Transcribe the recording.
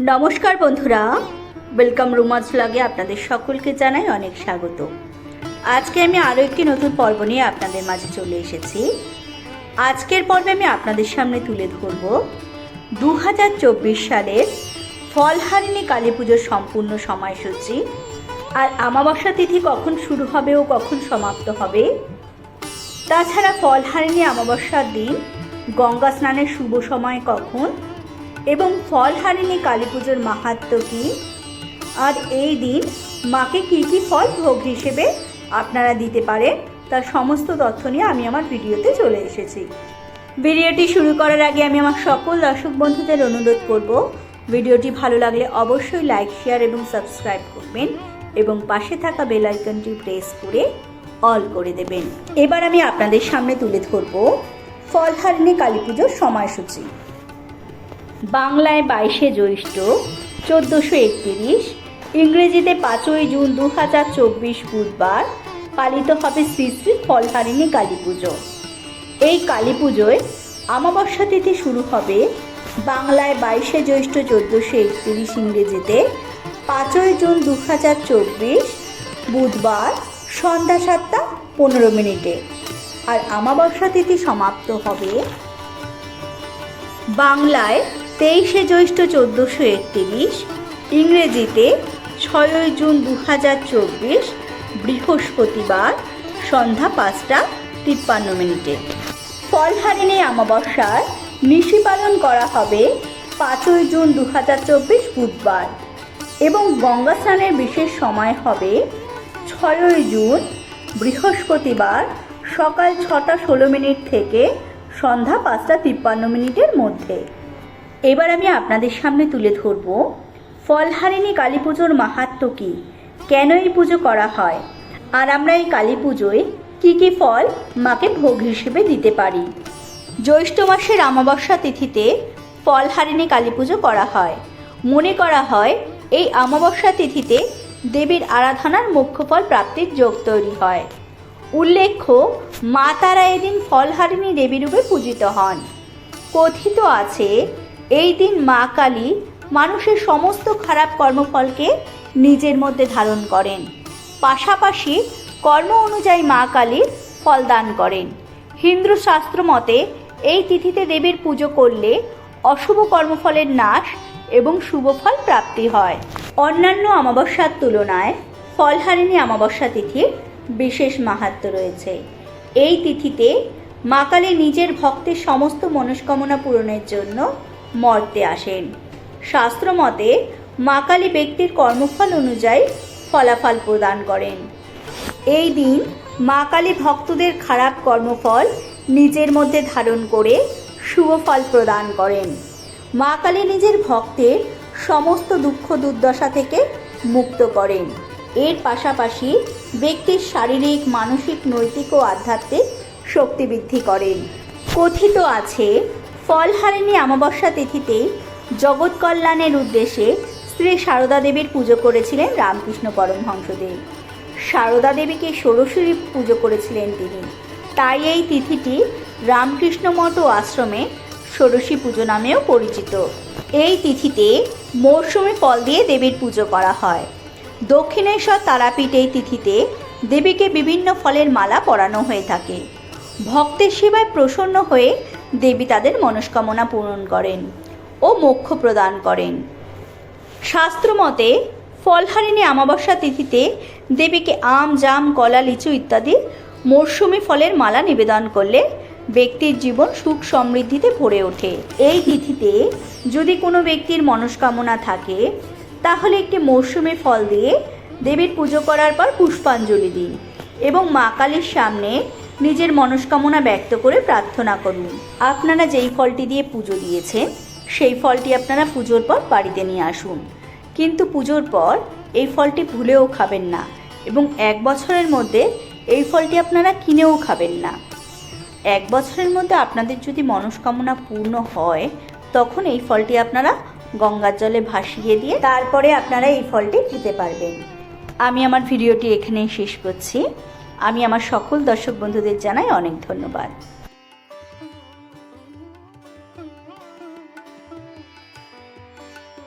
নমস্কার বন্ধুরা। ওয়েলকাম রুমাজ লাগে আপনাদের সকলকে জানাই অনেক স্বাগত। আজকে আমি আরও একটি নতুন পর্ব নিয়ে আপনাদের মাঝে চলে এসেছি। আজকের পর্বে আমি আপনাদের সামনে তুলে ধরব দু হাজার চব্বিশ সালের ফলহারিণী কালী পুজোর সম্পূর্ণ সময়সূচি। আর আমাবস্যা তিথি কখন শুরু হবে ও কখন সমাপ্ত হবে? তাছাড়া ফলহারিণী অমাবস্যার দিন গঙ্গা স্নানের শুভ সময় কখন এবং ফলহারিণী কালী পুজোর মাহাত্ম কী? আর এই দিন মাকে কী কী ফল ভোগ হিসেবে আপনারা দিতে পারেন তার সমস্ত তথ্য নিয়ে আমি আমার ভিডিওতে চলে এসেছি। ভিডিওটি শুরু করার আগে আমি আমার সকল দর্শক বন্ধুদের অনুরোধ করব, ভিডিওটি ভালো লাগলে অবশ্যই লাইক, শেয়ার এবং সাবস্ক্রাইব করবেন এবং পাশে থাকা বেল আইকনটি প্রেস করে অল করে দেবেন। এবার আমি আপনাদের সামনে তুলে ধরব ফলহারিণী কালী পুজোর সময়সূচি। বাংলায় বাইশে জ্যৈষ্ঠ চোদ্দোশো একতিরিশ, ইংরেজিতে পাঁচই জুন দু হাজার চব্বিশ বুধবার পালিত হবে শ্রী শ্রী ফলহারিণী কালী পুজো। এই কালী পুজোয় অমাবস্যা তিথি শুরু হবে বাংলায় বাইশে জ্যৈষ্ঠ চোদ্দোশো একতিরিশ ইংরেজিতে পাঁচই জুন দু হাজার চব্বিশ বুধবার সন্ধ্যা সাতটা পনেরো মিনিটে। আর অমাবস্যা তিথি সমাপ্ত হবে বাংলায় তেইশে জ্যৈষ্ঠ চোদ্দোশো একতিরিশ, ইংরেজিতে ছয়ই জুন দু হাজার চব্বিশ, বৃহস্পতিবার সন্ধ্যা পাঁচটা তিপ্পান্ন মিনিটে। ফলহারিণী অমাবস্যার নিশি পালন করা হবে পাঁচই জুন দু হাজার চব্বিশ বুধবার এবং গঙ্গা স্নানের বিশেষ সময় হবে ছয়ই জুন বৃহস্পতিবার সকাল ছটা ষোলো মিনিট থেকে সন্ধ্যা পাঁচটা তিপ্পান্ন মিনিটের মধ্যে। এবার আমি আপনাদের সামনে তুলে ধরব, ফলহারিণী কালী পুজোর মাহাত্ম কী? কেন এই পুজো করা হয়? আর আমরা এই কালী পুজোয় কী কী ফল মাকে ভোগ হিসেবে দিতে পারি? জ্যৈষ্ঠ মাসের অমাবস্যা তিথিতে ফলহারিণী কালী পুজো করা হয়। মনে করা হয়, এই অমাবস্যা তিথিতে দেবীর আরাধনার মুখ্য ফল প্রাপ্তির যোগ তৈরি হয়। উল্লেখ্য, মা তারা এদিন ফলহারিণী দেবী রূপে পূজিত হন। কথিত আছে এই দিন মা কালী মানুষের সমস্ত খারাপ কর্মফলকে নিজের মধ্যে ধারণ করেন। পাশাপাশি কর্ম অনুযায়ী মা কালীর ফলদান করেন। হিন্দু শাস্ত্র মতে এই তিথিতে দেবীর পুজো করলে অশুভ কর্মফলের নাশ এবং শুভ ফল প্রাপ্তি হয়। অন্যান্য অমাবস্যার তুলনায় ফলহারিণী অমাবস্যা তিথির বিশেষ মাহাত্ম রয়েছে। এই তিথিতে মা কালী নিজের ভক্তের সমস্ত মনস্কামনা পূরণের জন্য মর্তে আসেন। শাস্ত্র মতে মা কালী ব্যক্তির কর্মফল অনুযায়ী ফলাফল প্রদান করেন। এই দিন মা কালী ভক্তদের খারাপ কর্মফল নিজের মধ্যে ধারণ করে শুভ ফল প্রদান করেন। মা কালী নিজের ভক্তের সমস্ত দুঃখ দুর্দশা থেকে মুক্ত করেন। এর পাশাপাশি ব্যক্তির শারীরিক, মানসিক, নৈতিক ও আধ্যাত্মিক শক্তি বৃদ্ধি করেন। কথিত আছে ফলহারিণী অমাবস্যা তিথিতে জগৎ কল্যাণের উদ্দেশ্যে শ্রী সারদা দেবীর পুজো করেছিলেন রামকৃষ্ণ পরমহংসদেব। সারদা দেবীকে ষোড়শী পুজো করেছিলেন তিনি। তাই এই তিথিটি রামকৃষ্ণ মঠ ও আশ্রমে ষোড়শী পুজো নামেও পরিচিত। এই তিথিতে মরশুমি ফল দিয়ে দেবীর পুজো করা হয়। দক্ষিণেশ্বর তারাপীঠ এই তিথিতে দেবীকে বিভিন্ন ফলের মালা পরানো হয়ে থাকে। ভক্তের সেবায় প্রসন্ন হয়ে দেবী তাদের মনস্কামনা পূরণ করেন ও মোক্ষ প্রদান করেন। শাস্ত্রমতে, ফলহারিণী অমাবস্যা তিথিতে দেবীকে আম, জাম, কলা, লিচু ইত্যাদি মরশুমি ফলের মালা নিবেদন করলে ব্যক্তির জীবন সুখ সমৃদ্ধিতে ভরে ওঠে। এই তিথিতে যদি কোনো ব্যক্তির মনস্কামনা থাকে, তাহলে একটি মরশুমি ফল দিয়ে দেবীর পুজো করার পর পুষ্পাঞ্জলি দিন এবং মা কালীর সামনে নিজের মনস্কামনা ব্যক্ত করে প্রার্থনা করুন। আপনারা যেই ফলটি দিয়ে পুজো দিয়েছেন, সেই ফলটি আপনারা পুজোর পর বাড়িতে নিয়ে আসুন। কিন্তু পুজোর পর এই ফলটি ভুলেও খাবেন না এবং এক বছরের মধ্যে এই ফলটি আপনারা কিনেও খাবেন না। এক বছরের মধ্যে আপনাদের যদি মনস্কামনা পূর্ণ হয়, তখন এই ফলটি আপনারা গঙ্গার জলে ভাসিয়ে দিয়ে তারপরে আপনারা এই ফলটি খেতে পারবেন। আমি আমার ভিডিওটি এখানেই শেষ করছি। আমি আমার সকল দর্শক বন্ধুদের জানাই অনেক ধন্যবাদ।